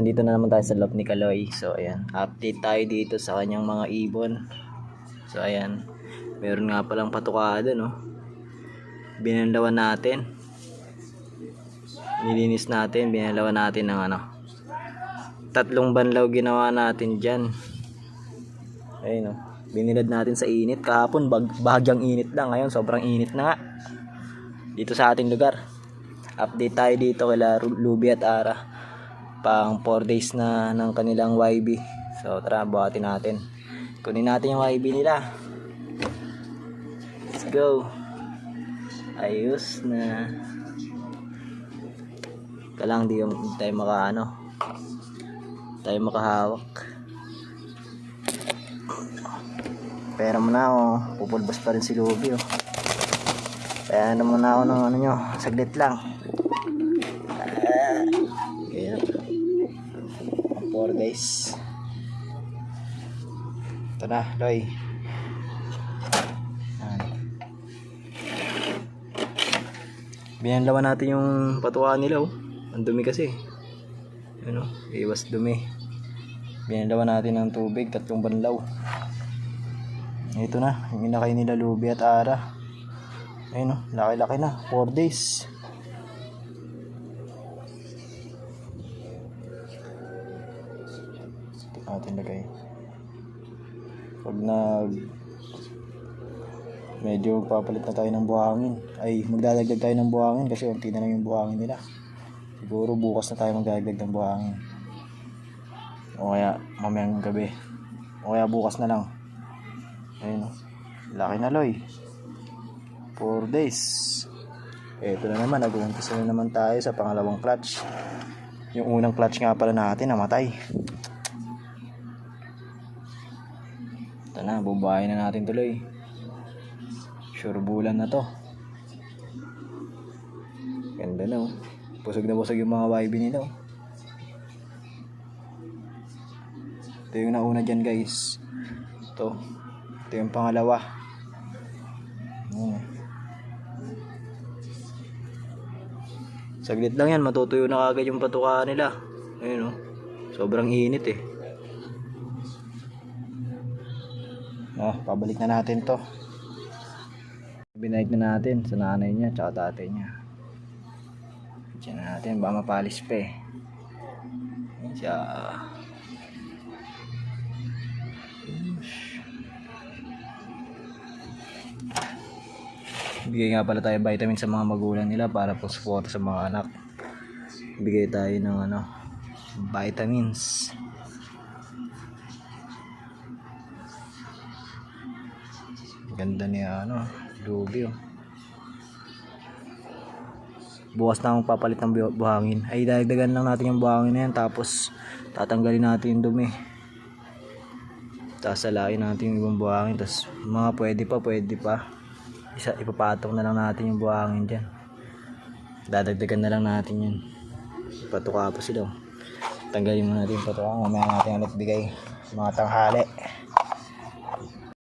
Nandito na naman tayo sa loob ni Kaloy. So, ayan. Update tayo dito sa kanyang mga ibon. So, ayan. Meron nga palang patukada, no? Binanlawan natin. Nilinis natin. Binanlawan natin ng ano. Tatlong banlaw ginawa natin dyan. Ayun, no? Binilad natin sa init. Kahapon, bag bahagyang init lang. Ngayon, sobrang init na nga. Dito sa ating lugar. Update tayo dito Ru- Luby at Ara pang 4 days na ng kanilang YB. So tara, buhatin natin. Kunin natin yung YB nila. Let's go. Ayos na. Kalang di tayo maka ano. Tayo makahawak. Pera mo na oh. Pupulbas pa rin si Luby oh. Kaya naman ako ng ano nyo. Saglit lang. Ah, Kaya 4 days. Ito na. Yan. Binanlawan natin yung patukaan nila, oh. Ang dumi kasi. Ano, iwas dumi. Binanlawan natin ng tubig, tatlong banlaw. Ito na, yung inakay nila Luby at Ara. Ayun, oh, laki-laki na. 4 days. Natin lagay. Pag nag medyo papalit na tayo ng buhangin. Ay magdadagdag tayo ng buhangin kasi unti na lang yung buhangin nila. Siguro bukas na tayo magdadagdag ng buhangin. O kaya mamayang gabi. O kaya bukas na lang. Ayun laki na loy. 4 days. Eto na naman nag-uumpisa na naman tayo sa pangalawang clutch. Yung unang clutch nga pala natin namatay ito na bubahay na natin tuloy sure bulan na to ganda na oh busog na busog yung mga YB nila oh ito yung nauna dyan guys ito ito yung pangalawa Hmm. Saglit lang yan, matutuyo na kagad yung patukaan nila. Ayun oh. Sobrang init eh. Ah, pabalik na natin to. Binaik na natin sa nanay niya tsaka tatay niya. Diyan na natin, baka mapalis pa eh. Siya. Bigay nga pala tayo vitamin sa mga magulang nila para po support sa mga anak. Bigay tayo ng ano, vitamins. Ganda niya ano, lubi oh. Bukas na akong papalit ng bu- buhangin. Ay, dagdagan lang natin yung buhangin na yan. Tapos, tatanggalin natin yung dumi. Tapos, salain natin yung ibang buhangin. Tapos, mga pwede pa, pwede pa. Isa, ipapatong na lang natin yung buhangin dyan. Dadagdagan na lang natin yun. Patuka pa sila. oh. Tanggalin mo natin yung patuka. Mamaya natin ulit bigay. Mga tanghali.